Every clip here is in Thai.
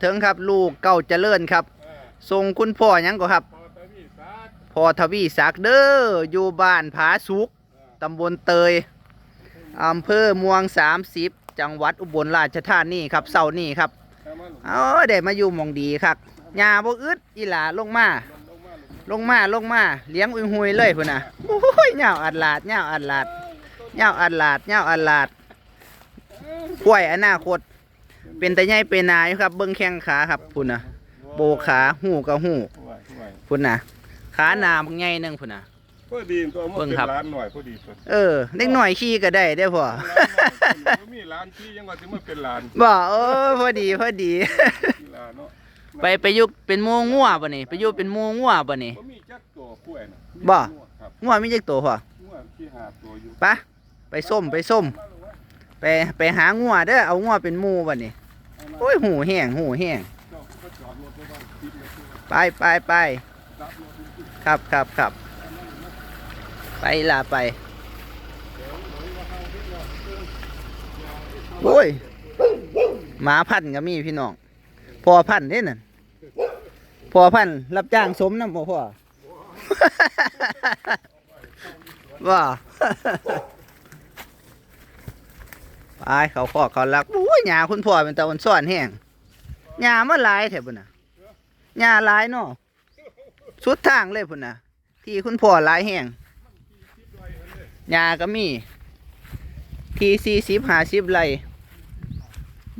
เถิงครับลูกเก่าเจริญครับส่งคุณพ่อหยังก็ครับพอตะวี่ซักพ่อทวีศักดิ์เด้ออยู่บ้านผาสุกตำบลเตยอำเภอม่วง30จังหวัดอุบลราชธานีครับเสาร์นี้ครับแค่มันเอาได้มาอยู่หมองดีครับยาบ่อึดอีหลาลงมาลงมาลงลงมาลงมาเลี้ยงอุ้ยหุยเลยพุ่นน่ะโอ้ยเหงาอัดลาดเหงาอัดลาดเหงาอัดลาดเหงาอัดลาดกล้วยอนาคต เป็นแต่ใหญ่เป็นนาอยู่ครับ เบิ่งแข้งขาครับพุ่นน่ะโบกขาหูกับหูไหวไหวพุ่นน่ะขาหนาบางใหญ่หนึงพุ่นน่ะพอดีตัวมันเบิ่งเป็นครับร้านหน่อยพอดีตัวเออเล็กหน่อยขี่ก็ได้ได้อพ่อร้านหน่อยบ่มีร้านที่ยังว่าสิมาเป็นร้านบ่เออพอดีพอดีกีฬาเนาะไปไปอยุเป็นหมูงัวบ่นี่ไปอยู่เป็นหมูงัวบ่นี่บ่มีจักตัวกล้วยน่ะบ่ครับงัวมีจักตัวพ่องัวที่หาตัวอยู่ไปะไปส้มไปส้ม ไปไปหางัวเด้อเอางัวเป็นหมูบ่นี่ โอ้ยหูแห้งหูแห้งไปไปไปรับรถอยู่ที่ครับครับครับไปล่ะไปโอ้ยหมาพันธ์ก็มีพี่น้องพอพันธุ์เด้นั่นพอพันธ์รับจ้างสมน้ำบ่พ่อว่า ไปเขาขอเขารักโอ้ยหญ้าคุณพ่อเป็นตะวันซ่อนแห้งหญ้ามาหลายแถบน่ะหญ้าหลายเนาะสุดทางเลยพุ่นน่ะ ที่คุณพ่อหลายแห้งหญ้าก็มีทีสี่สิบห้าสิบไร่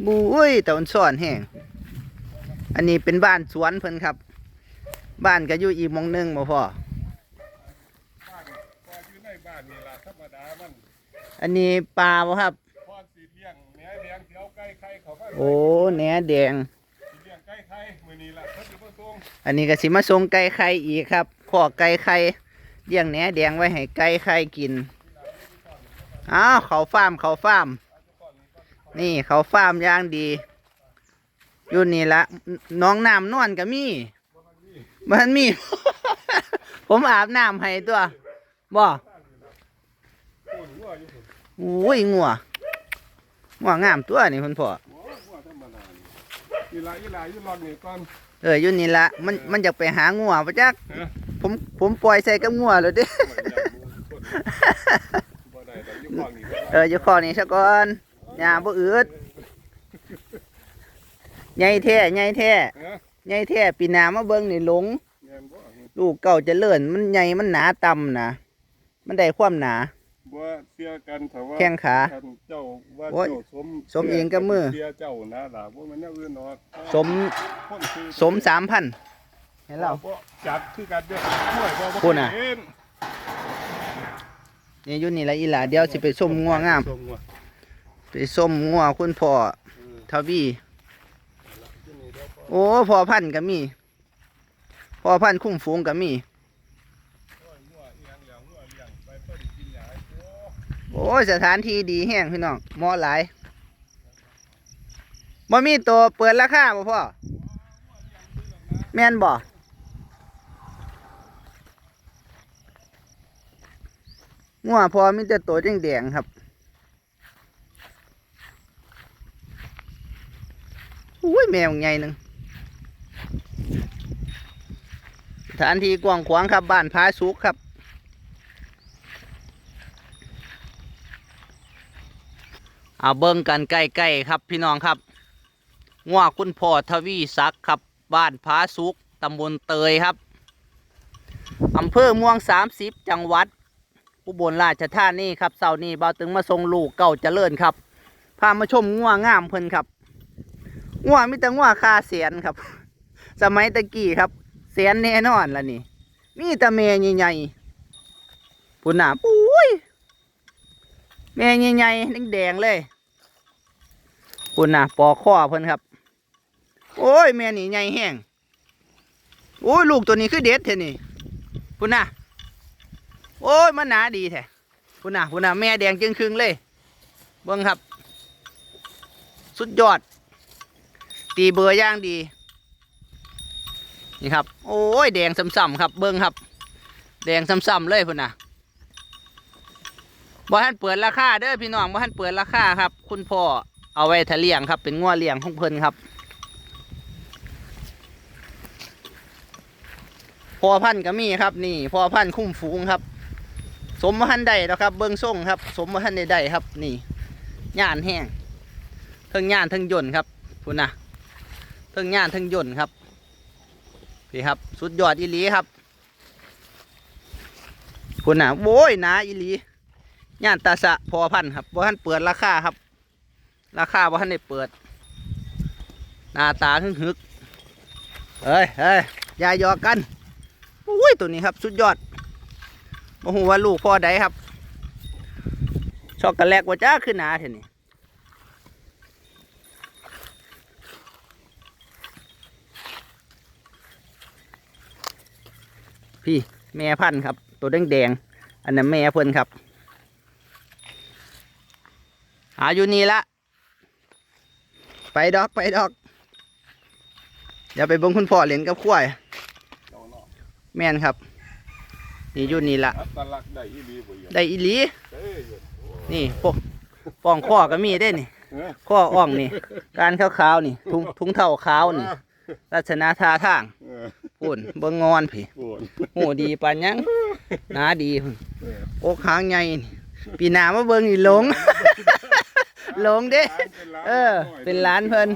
บุ้ยตะวันซ่อนแห้งอันนี้เป็นบ้านสวนเพิ่นครับ บ้านก็อยู่อีมองหนึงบ่พ่อบ้านพออยู่ในบ้านนี่ล่ะธรรมดามันอันนี้ปลาบ่ครับ งเลี้ยงสิเอาไก่ไข่เขาก็โอ้แหนแดง เลี้ยงไก่ไข่มื้อนี้ล่ะเขาสิมาส่งอันนี้ก็สิมาส่งไก่ไข่อีกครับขอไก่ไข่เลี้ยงแหนแดงไว้ให้ไก่ไข่กินอ้าวเขาฟาร์มเขาฟาร์มนี่เขาฟาร์มอย่างดี อยู่นี่ละน้องน้ำนวลก็มีมันมี ผมอาบน้ำให้ตัวบ่โอ้ยงัว อยู่พุ่นอุ้ยงัวงัวงามตัวนี่คุณพ่อโอ้ยงัวธรรมดานี่อีหลาอีหลาอยู่รอดนี่ก่อนเอออยู่นี่ละมันมันอยากไปหางัวปะจักฮะผมผมปล่อยใส่กับงัวเลยเด้บ่ได้ดอกอยู่ฝั่งนี้เอออยู่ข้อนี้ซะก่อนอย่าบ่อืดใหญ่แท้ใหญ่แท้ฮะใหญ่แท้ปีหน้ามาเบิ่งนี่หลงแม่นบ่ลูกเก่าเจะเลื่อนมันใหญ่มันหนาต่ำนะมันได้ความหนา บ่เสียกันถ้าว่าแข้งขาท่นเจ้าว่าโอ้ยเจ้าสมสมเองกับมือเสียเจ้านะล่ะบ่แม่นแนวอื่นเนาะสมคนคือสมสามพันเห็นเราบ่จัดคือกันเด้อช่วยบ่บ่พูดน่ะเห็นนี่อยู่นี่ละอีหลาเดี๋ยวสิไปส้มงัวงามส้งัวไปส้มงัวคุณพ่อเออทวีที่นี่เดี๋ยวพอโอ้พอพันธุ์ก็มีพอพันธุ์คุ้มฝูงก็มี โอ้ยงัวอีหยังแล้วงัวเลี้ยงไปเพิ่นกินหญ้า โอ้สถานที่ดีแห้งพี่น้องมอหลายบ่มีตัวเปิดราคาบ่พ่อ แม่นบ่งัวพอมีแต่ตัวแดงๆครับอุ้ยแมวใหญ่หนึ่งสถานที่กว้างขวางครับบ้านพาสุกครับ เอาเบิ่งกันใกล้ๆครับพี่น้องครับงัวคุณพ่อทวีศักดิ์ครับบ้านผาสุกตำบลเตยครับอำเภอม่วง 30 จังหวัดอุบลราชธานีครับเสาร์นี้บ่าวตึงมาส่งลูกเก่าเจริญครับพามาชมงวงามเพิ่นครับงัวมีแต่งัวคาเสียนครับ สมัยตะกี้ครับเสียนแน่นอนละนี่มีแต่เมย์ใหญ่ๆปุ่นหนาปุ้ยแม่ใหญ่ๆแดงๆเลย คุณน่ะปอกข้อเพิ่นครับ โอ้ยแม่นี่ใหญ่แห้งโอ้ยลูกตัวนี้คือเด็ดแท้นี่คุณน่ะโอ้ยมันหนาดีแท้คุณน่ะคุณน่ะแม่แดงจึงครึ่งเลยเบิ้งครับ สุดยอด ตีเบอร์ย่างดีนี่ครับ โอ้ยแดงซ้ำๆครับ เบิ้งครับ แดงซ้ำๆเลยคุณน่ะบ่ท่านเปิดราคาเด้อพี่น้องบ่ท่านเปิดราคาครับ คุณพ่อ เอาไว้ทะเลียงครับ เป็นง้อเลียงของเพิ่นครับ พอพันธ์ก็มีครับนี่ พอพันธ์คุ้มฝูงครับ สมพันธ์ได้แล้วครับ เบื้องส่งครับ สมพันธ์ได้ครับ นี่ย่านแห้งทั้งย่านทั้งยนครับคุณนะทั้งย่านทั้งยนครับพี่ครับ สุดยอดอีหลีครับคุณนะโว้ยนะอีหลีย่านตาสะพอพันครับพอพันเปิดราคาครับ ราคาบ่ทันได้เปิด หน้าตาหึกหึกเฮ้ยเฮ้ยอย่าหยอกกันอุ้ยตัวนี้ครับ สุดยอดโอ้โหว่าลูกพ่อใดครับ ช็อกโกแลตว่าจ้าขึ้นหนาเท่นี้พี่แม่พันธุ์ครับ ตัวแดงแดงอันนั้นแม่เพิ่นครับ หาอยู่นี่ละ ไปดอกไปดอก เดี๋ยวไปเบิ่งคุณพ่อเล่นกับควายเอาเนาะแม่นครับ นี่อยู่นี่ละอัตลักษณ์ได้อีหลีบ่เอียงได้อีหลีเอ้ยโอ้นี่พวกป้องข้อก็มีได้นี่เอ้ยข้ออ่องนี่ การขาวๆนี่ ทุงทุงเท่าขาวนี่ลักษณะท่าทางเออปุ่นเบิ่งงอนพี่ปวดหูดีปานหยังหนาดีพุ่นเอออกหางใหญ่นี่ปีหน้ามาเบิ่งนี่หลง หลงเด้ เออ เป็นหลานเพิ่น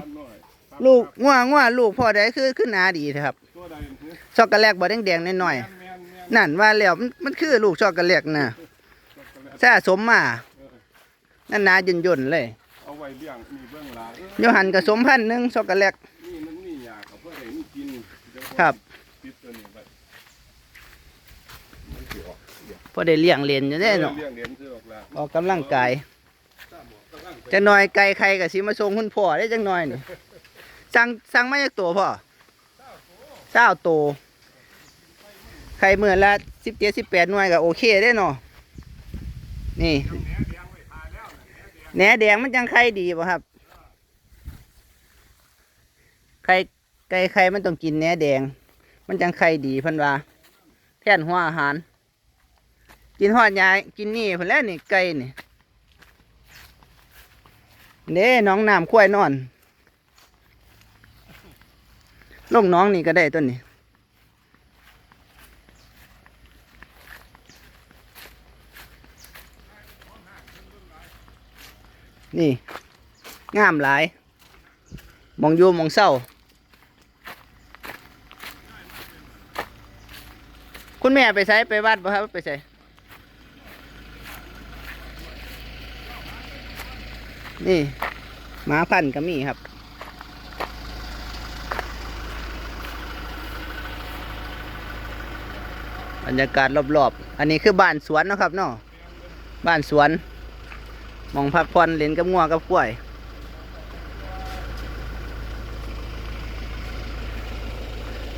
ลูกง่วงง่วลูกพ่อใดคือคือหนาดีนะครับตัวใดเนี่ยช็อกโกแลตบ่แดงๆหน่อยแม่นแม่นแม่นๆนั่นว่าแล้วมันมันคือลูกช็อกโกแลตน่ะสะสมมานั่นหนาย่นๆเลยเอาไว้เลี้ยงมีเบื้องหลังเออโยหันก็สมพันธุ์หนึงช็อกโกแลตนี่มันมียากับเพื่อให้มันกินเดี๋ยวครับปิดตัวนี้ไว้มันสิออกเดี๋ยวพอได้เลี้ยงเล่นอยู่เด้เนาะเลี้ยงเลี้ยงซื้อออกแล้วออกกำลังกาย จังหน่อยไก่ไข่ก็สิมาส่งคุณพ่อได้จังหน่อยนี่สั่งสั่งมาจากตัวพ่อเจ้าโตไข่เมื่อละสิบเจ็ดสิบแปดหน่วยก็โอเคได้เนาะนี่แหนแดงมันจังไข่ดีป่ะครับไข่ไก่ไข่มันต้องกินแหนแดง มันจังไข่ดีพันว่าแทนหัวอาหาร กินหอดยายกินนี่เพิ่นแล้วนี่ไก่นี่ เด้น้องน้ำควายนอน ลงน้องนี่ก็ได้ต้นนี้นี่ งามหลาย มองอยู่มองเศร้า คุณแม่ไปใช้ไปวัดป่ะครับไปใช้ นี่หมาพันก็มีครับ บรรยากาศรอบๆ อันนี้คือบ้านสวนนะครับเนาะบ้านสวน มองพักผ่อนเล่นกับงัวกับกล้วย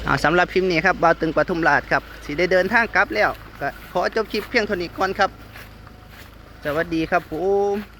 เอาสำหรับคลิปนี้ครับบ่าวตึงปทุมราชครับสิได้เดินทางกลับแล้วก็ขอจบคลิปเพียงเท่านี้ก่อนครับ สวัสดีครับผม